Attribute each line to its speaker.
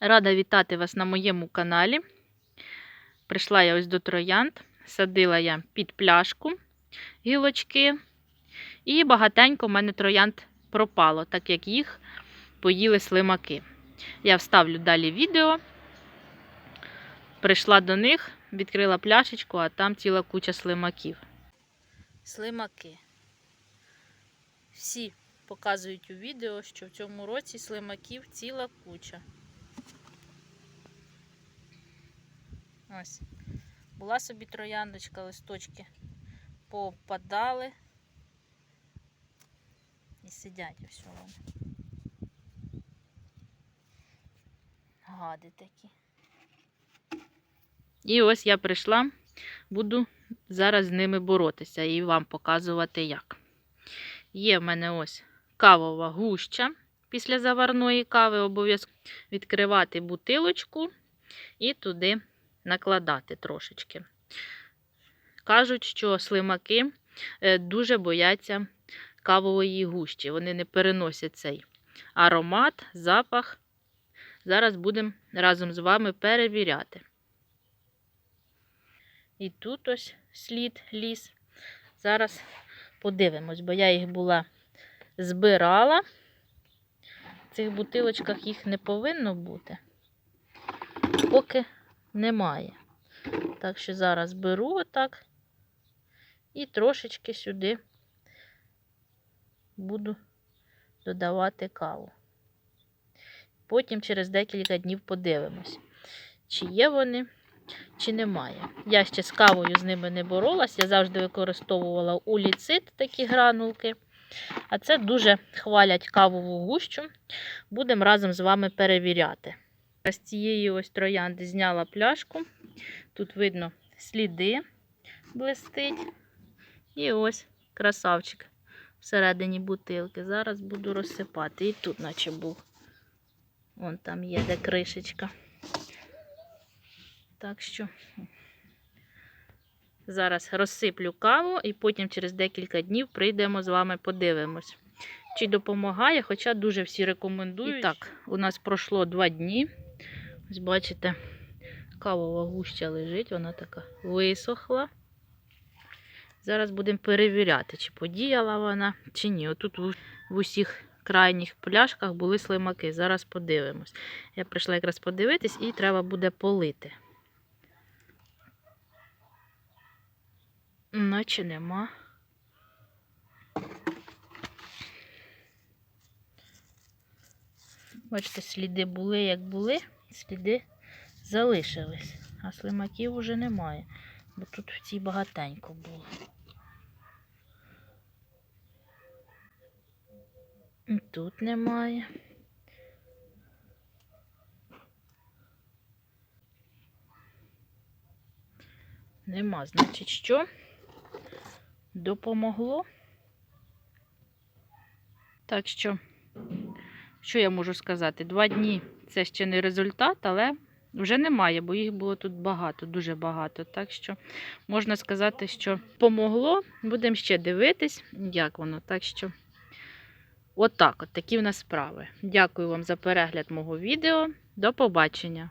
Speaker 1: Рада вітати вас на моєму каналі. Прийшла я ось до троянд, садила я під пляшку гілочки, і багатенько в мене троянд пропало, так як їх поїли слимаки. Я вставлю далі відео. Прийшла до них, відкрила пляшечку, а там ціла куча слимаків. Слимаки. Всі показують у відео, що в цьому році слимаків ціла куча. Ось. Була собі трояндочка, листочки попадали і сидять ось вони. Гади такі. І ось я прийшла, буду зараз з ними боротися і вам показувати як. Є в мене ось кавова гуща. Після заварної кави обов'язково відкривати бутилочку і туди накладати трошечки. Кажуть, що слимаки е, дуже бояться кавової гущі. Вони не переносять цей аромат, запах. Зараз будемо разом з вами перевіряти. І тут ось слід ліс. Зараз подивимось, бо я їх була збирала. В цих бутилочках їх не повинно бути, поки немає. Так що зараз беру отак і трошечки сюди буду додавати каву. Потім через декілька днів подивимось, чи є вони, чи немає. Я ще з кавою з ними не боролась, я завжди використовувала уліцит такі гранулки. А це дуже хвалять кавову гущу. Будемо разом з вами перевіряти. З цієї ось троянди зняла пляшку. Тут видно сліди блистить. І ось красавчик всередині бутилки. Зараз буду розсипати. І тут, наче був. Вон там є де кришечка. Так що зараз розсиплю каву і потім через декілька днів прийдемо з вами подивимось. Чи допомагає, хоча дуже всі рекомендують. І так, у нас пройшло два дні. Ось бачите, кавова гуща лежить, вона така висохла. Зараз будемо перевіряти, чи подіяла вона, чи ні. Отут в усіх крайніх пляшках були слимаки. Зараз подивимось. Я прийшла якраз подивитись і треба буде полити. Наче нема. Бачите, сліди були, як були, сліди залишились, а слимаків уже немає, бо тут в цій багатенько було. Тут немає. Нема, значить, що допомогло. Так що, що я можу сказати? Два дні це ще не результат, але вже немає, бо їх було тут багато, дуже багато. Так що можна сказати, що помогло. Будемо ще дивитись, як воно. Так що, отак, от такі в нас справи. Дякую вам за перегляд мого відео. До побачення!